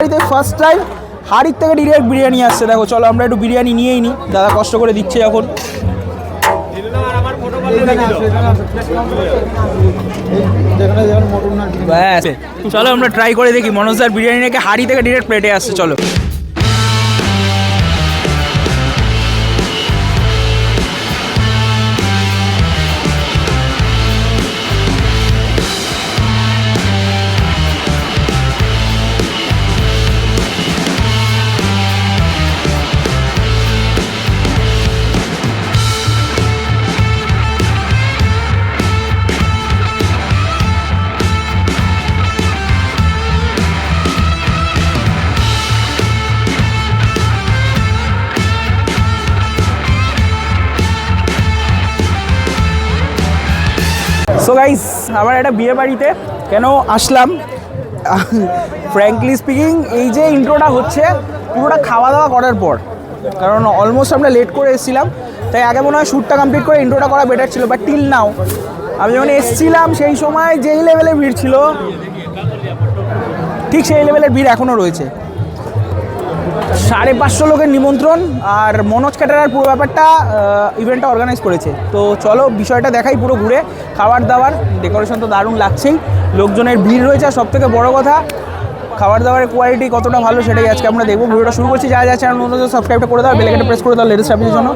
বাড়িতে first time হাড়ির থেকে ডিরেক্ট বিরিয়ানি আসছে। দেখো, চলো আমরা একটু বিরিয়ানি নিয়েই নিই দাদা কষ্ট করে দিচ্ছে এখন। চলো আমরা ট্রাই করে দেখি। মনোজদার বিরিয়ানি নাকি হাড়ি থেকে ডিরেক্ট প্লেটে আসছে, চলো। সো গাইস আমার একটা বিয়ে বাড়িতে কেন আসলাম? ফ্র্যাঙ্কলি স্পিকিং এই যে ইন্ট্রোটা হচ্ছে, পুরোটা খাওয়া দাওয়া করার পর, কারণ অলমোস্ট আমরা লেট করে এসেছিলাম, তাই আগে মনে হয় শ্যুটটা কমপ্লিট করে ইন্ট্রোটা করা বেটার ছিল বাট টিল নাও আমি যখন এসেছিলাম, সেই সময় যেই লেভেলের ভিড় ছিল, ঠিক সেই লেভেলের ভিড় এখনও রয়েছে। সাড়ে পাঁচশো লোকের নিমন্ত্রণ আর মনোজ ক্যাটারার পুরো ব্যাপারটা ইভেন্টটা অর্গানাইজ করেছে। তো চলো বিষয়টা দেখাই পুরো ঘুরে। খাবার দাবার ডেকোরেশন তো দারুণ লাগছেই। লোকজনের ভিড় রয়েছে আর সবথেকে বড় কথা খাবার দাবারের কোয়ালিটি কতটা ভালো সেটাই আজকে আমরা দেখব। ভিডিওটা শুরু করছি যা যা চ্যানেল নতুন সাবস্ক্রাইবটা করে দাও বেলাইকনটা প্রেস করে দাও লেটেস্ট আপডেটের জন্য।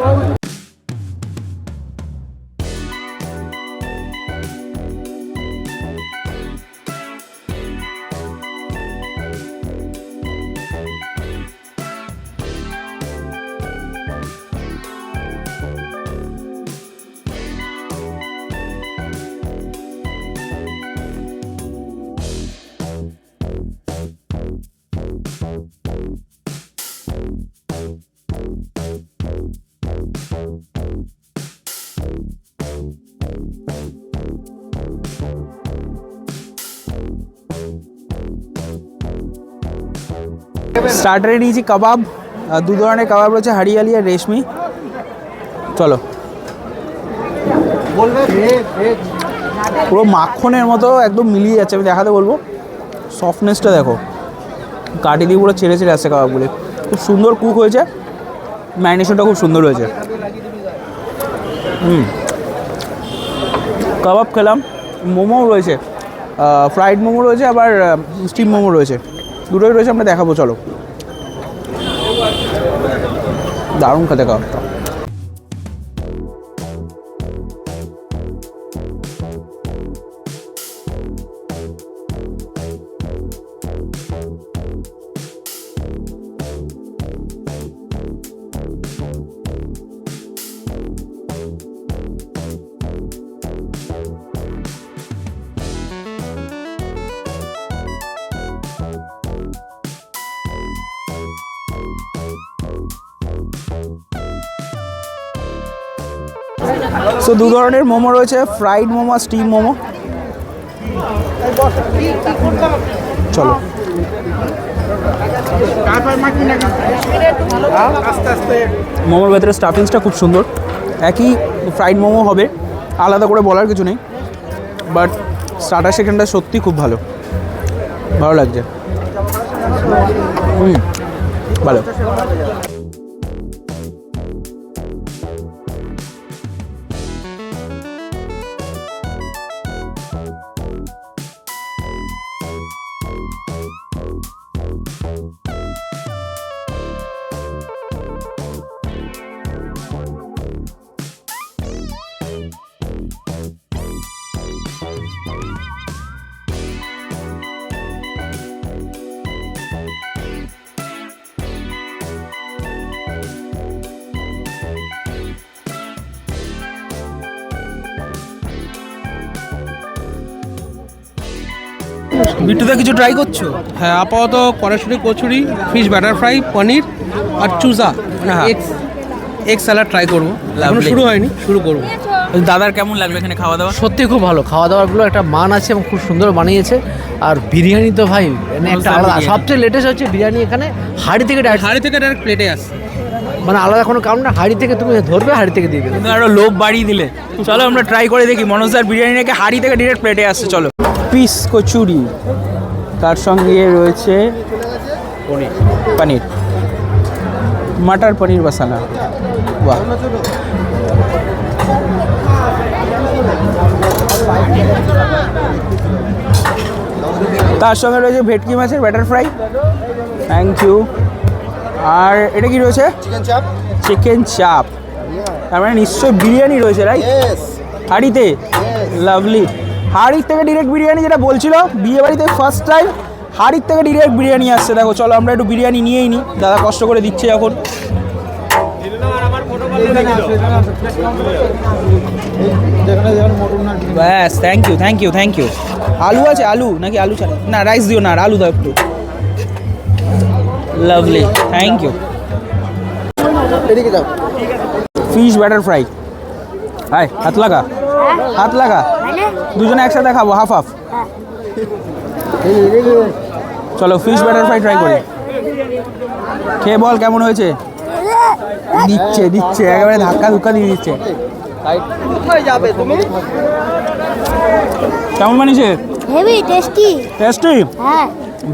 স্টার্টারে নিয়েছি কাবাব দু ধরনের কাবাব রয়েছে, হারিয়ালি আর রেশমি। চলো। পুরো মাখনের মতো একদম মিলিয়ে যাচ্ছে, আমি দেখাতে বলব। সফটনেসটা দেখো। কাটি দিয়ে পুরো ছেড়ে ছেড়ে আসছে কাবাবগুলি। খুব সুন্দর কুক হয়েছে। ম্যারিনেশনটা খুব সুন্দর হয়েছে। হুম। কাবাব খেলাম। মোমো রয়েছে। ফ্রাইড মোমো রয়েছে, আবার স্টিম মোমো রয়েছে। দুটোই রয়েছে, আমরা দেখাবো, চলো। দারুণ খেতে কাবাবটা। সো দু ধরনের মোমো রয়েছে ফ্রাইড মোমো আর স্টিম মোমো। চলো। মোমোর ভেতরে স্টাফিংসটা খুব সুন্দর। একই ফ্রাইড মোমো হবে, আলাদা করে বলার কিছু নেই। বাট স্টার্টার সেকেন্ডটা সত্যি খুব ভালো। ভালো লাগছে। হুম, ভালো। বিট্টুদা কিছু ট্রাই করছ? হ্যাঁ আপাতত কড়াইশুটি kachori fish batter fry paneer আর চুজা। হ্যাঁ। এগ স্যালাড ট্রাই করব। এখনও শুরু হয়নি শুরু করব। দাদার কেমন লাগল এখানে খাওয়া দাওয়া? সত্যি খুব ভালো। খাওয়া দাওয়াগুলো একটা মান আছে এবং খুব সুন্দর বানিয়েছে। আর বিরিয়ানি তো ভাই মানে একটা আলাদা। সবচেয়ে লেটেস্ট হচ্ছে বিরিয়ানি এখানে হাড়ি থেকে হাঁড়ি থেকে ডাইরেক্ট প্লেটে আসছে মানে আলাদা কোনো কারণ না হাড়ি থেকে তুমি ধরবে হাড়ি থেকে দিয়ে দেবে। তুমি আরও লোভ বাড়িয়ে দিলে। চলো আমরা ট্রাই করে দেখি। মনোজদার বিরিয়ানি নাকি হাড়ি থেকে ডিরেক্ট প্লেটে আসছে চলো। পিস কচুরি। তার সঙ্গে রয়েছে পনির। মাটার পনির মশালা। বাহ। তার সঙ্গে রয়েছে ভেটকি মাছের ব্যাটার ফ্রাই থ্যাংক ইউ আর এটা কি রয়েছে? চিকেন চাপ চিকেন চাপ তার মানে নিশ্চয়ই বিরিয়ানি রয়েছে রাইট হাড়িতে? লাভলি হাড়ির থেকে ডিরেক্ট বিরিয়ানি যেটা বলছিল বিয়ে বাড়িতে ফার্স্ট টাইম হাড়ির থেকে ডিরেক্ট বিরিয়ানি আসছে। দেখো চলো আমরা একটু বিরিয়ানি নিয়েই নিই দাদা কষ্ট করে দিচ্ছে এখন। ব্যাস thank you thank you thank you আলু আছে আলু? নাকি আলু ছাড়া? না রাইস দিও না আলু দাও একটু। লাভলি থ্যাংক ইউ এদিকে যাও। ফিশ ব্যাটার ফ্রাই হাই হাত লাগা। হাত লাগা? দুজনে একসাথে খাব হাফ হাফ চলো ফিশ ব্যাটার ফ্রাই ট্রাই করি। খেয়ে বল কেমন হয়েছে? দিচ্ছে দিচ্ছে একেবারে ধাক্কা ধুক্কা দিয়ে দিচ্ছে। কেমন বানিয়েছে? হেভি টেস্টি টেস্টি হ্যাঁ।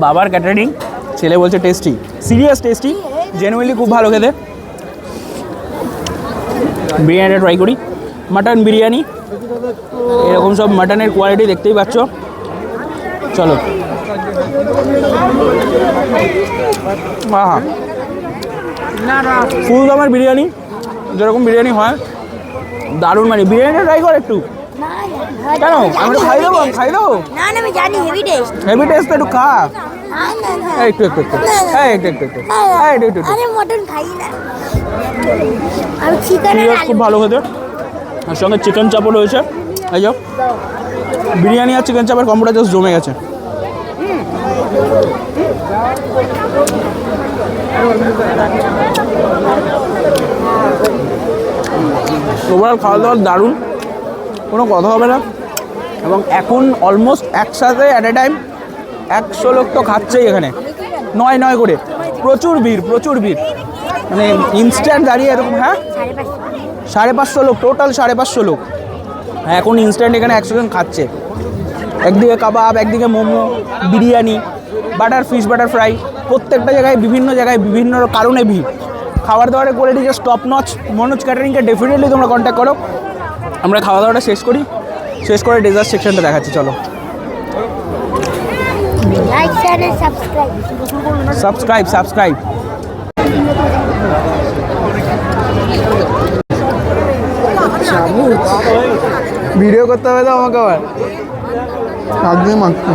বাবার ক্যাটারিং ছেলে বলছে টেস্টি সিরিয়াস টেস্টি জেনুইনলি খুব ভালো খেতে। বিরিয়ানিটা ট্রাই করি। মাটন বিরিয়ানি এরকম সব মাটনের কোয়ালিটি দেখতেই পাচ্ছ। চলো। আহা। ফুল দামের বিরিয়ানি যেরকম বিরিয়ানি হয় দারুণ মানে। বিরিয়ানিটা ট্রাই কর একটু। কেন? আমি খাই দেবো খাই দেবো। না না আমি জানি হেভি টেস্ট হেভি টেস্ট একটু খা। না একটু একটু একটু। এই একটু একটু একটু। এই একটু একটু একটু। আরে মটন খাই না। আমি চিকেন খুব ভালো খেতে। আর সঙ্গে চিকেন চাপও রয়েছে। এই যাও। বিরিয়ানি আর চিকেন চাপের কম্বোটা জাস্ট জমে গেছে। ওভারঅল খাওয়া দাওয়া দারুণ। কোনো কথা হবে না। এবং এখন অলমোস্ট একসাথে অ্যাট এ টাইম একশো লোক তো খাচ্ছেই এখানে। নয় নয় করে। প্রচুর ভিড় প্রচুর ভিড়। মানে ইনস্ট্যান্ট দাঁড়িয়ে এরকম হ্যাঁ? সাড়ে পাঁচশো লোক টোটাল সাড়ে পাঁচশো লোক। এখন ইনস্ট্যান্ট এখানে একশো জন খাচ্ছে। একদিকে কাবাব একদিকে momo biryani batter fish batter fry প্রত্যেকটা জায়গায় বিভিন্ন জায়গায় বিভিন্ন কারণে ভিড়। খাবার দাবারের quality just top notch Manoj ক্যাটারিংকে definitely তোমরা কন্ট্যাক্ট করো। আমরা খাওয়া দাওয়াটা শেষ করি। শেষ করে ডেজার্ট সেকশনটা দেখাচ্ছি চলো। সাবস্ক্রাইব সাবস্ক্রাইব সাবস্ক্রাইব ভিডিও করতে হবে তো আমাকে আবার। দিয়ে মাখতে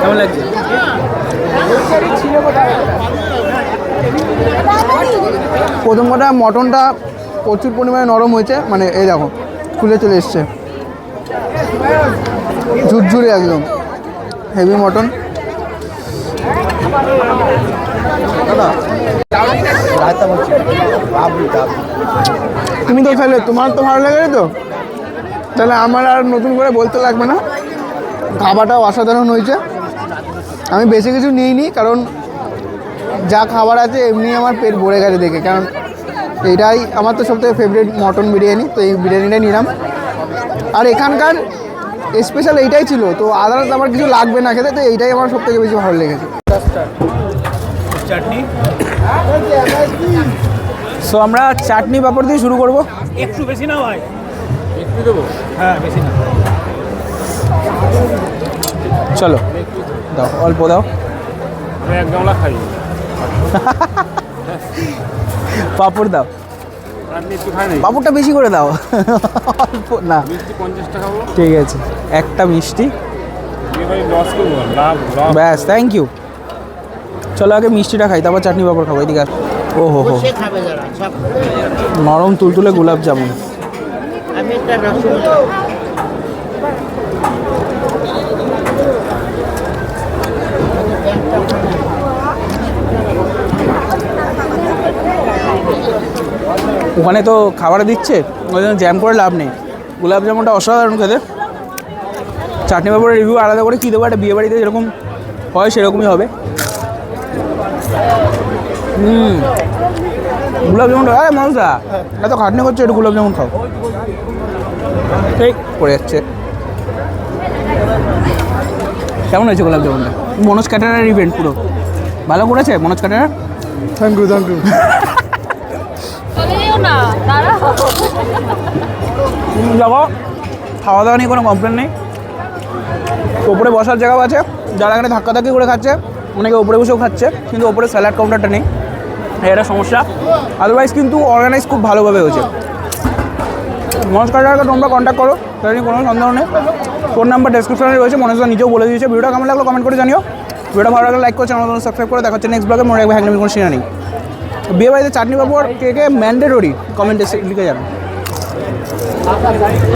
কেমন লাগছে? প্রথম কথা মটনটা প্রচুর পরিমাণে নরম হয়েছে মানে এই দেখো খুলে চলে এসছে। ঝুরঝুরে একদম হেভি মটন বাবরি তুমি তো খেলে তোমার তো ভালো লাগে তো? তাহলে আমার আর নতুন করে বলতে লাগবে না। খাবারটাও অসাধারণ হয়েছে। আমি বেশি কিছু নিইনি কারণ যা খাবার আছে এমনি আমার পেট ভরে গেছে দেখে। কারণ এটাই আমার তো সবথেকে ফেভারিট মটন বিরিয়ানি তো এই বিরিয়ানিটাই নিলাম। আর এখানকার স্পেশাল এইটাই ছিল তো আদার্স আমার কিছু লাগবে না খেতে তো এইটাই আমার সবথেকে বেশি ভালো লেগেছে। চাটনি। সো আমরা চাটনি পাপড় দিয়ে শুরু করব। একটু বেশি না ভাই। একটু দেবো? হ্যাঁ বেশি না। চলো দাও অল্প দাও। আমি এক গামলা খাই। পাপড় দাও। আপনি একটু খাই নাই? পাপড়টা বেশি করে দাও। অল্প না। মিষ্টি পঞ্চাশ টাকা বলো ঠিক আছে। একটা মিষ্টি। দিয়ে ভাই লস করব লাভ লাভ। ব্যাস থ্যাংক ইউ চলো আগে মিষ্টিটা খাই তারপর চাটনি পাপড় খাব এদিকে ও হো। হো নরম তুলতুলে গোলাপ জামুন। ওখানে তো খাবার দিচ্ছে ওই জন্য জ্যাম করে লাভ নেই। গোলাপ জামুনটা অসাধারণ খেতে। চাটনি পাপড়ের রিভিউ আলাদা করে কী দেবো একটা বিয়ে বাড়িতে যেরকম হয় সেরকমই হবে। হুম। গোলাপ জামুন আরে মানুষরা এত খাটনি করছে একটু গোলাপ জামুন খাও। ঠিক পড়ে যাচ্ছে। কেমন হয়েছে গোলাপ জামুনটা? মনোজ ক্যাটারের ইভেন্ট পুরো। ভালো করেছে Manoj caterer thank you thank you দেখো খাওয়া দাওয়া নিয়ে কোনো কমপ্লেন নেই? ওপরে বসার জায়গাও আছে। যারা এখানে ধাক্কাধাক্কি করে খাচ্ছে অনেকে ওপরে বসেও খাচ্ছে, কিন্তু ওপরে স্যালাড কাউন্টারটা নেই। একটা সমস্যা। আদারওয়াইজ কিন্তু অর্গানাইজ খুব ভালোভাবে হয়েছে। মনোজ কাটারকে তোমরা কন্ট্যাক্ট করো তাই কোনো সন্দেহ নেই। ফোন নাম্বার ডেসক্রিপশনে রয়েছে, মনোজদা নিজেও বলে দিয়েছে। ভিডিওটা কেমন লাগল কমেন্ট করে জানিও। ভিডিওটা ভালো লাগলে লাইক করে চ্যানেল সাবস্ক্রাইব করে দেখা হচ্ছে নেক্সট ব্লগে মনে রাখবে হ্যাংনামি কোনো সিনা নেই। বিয়ে বাড়িতে চাটনি পাপড় কে কে ম্যান্ডেটরি কমেন্টে লিখে যাবে।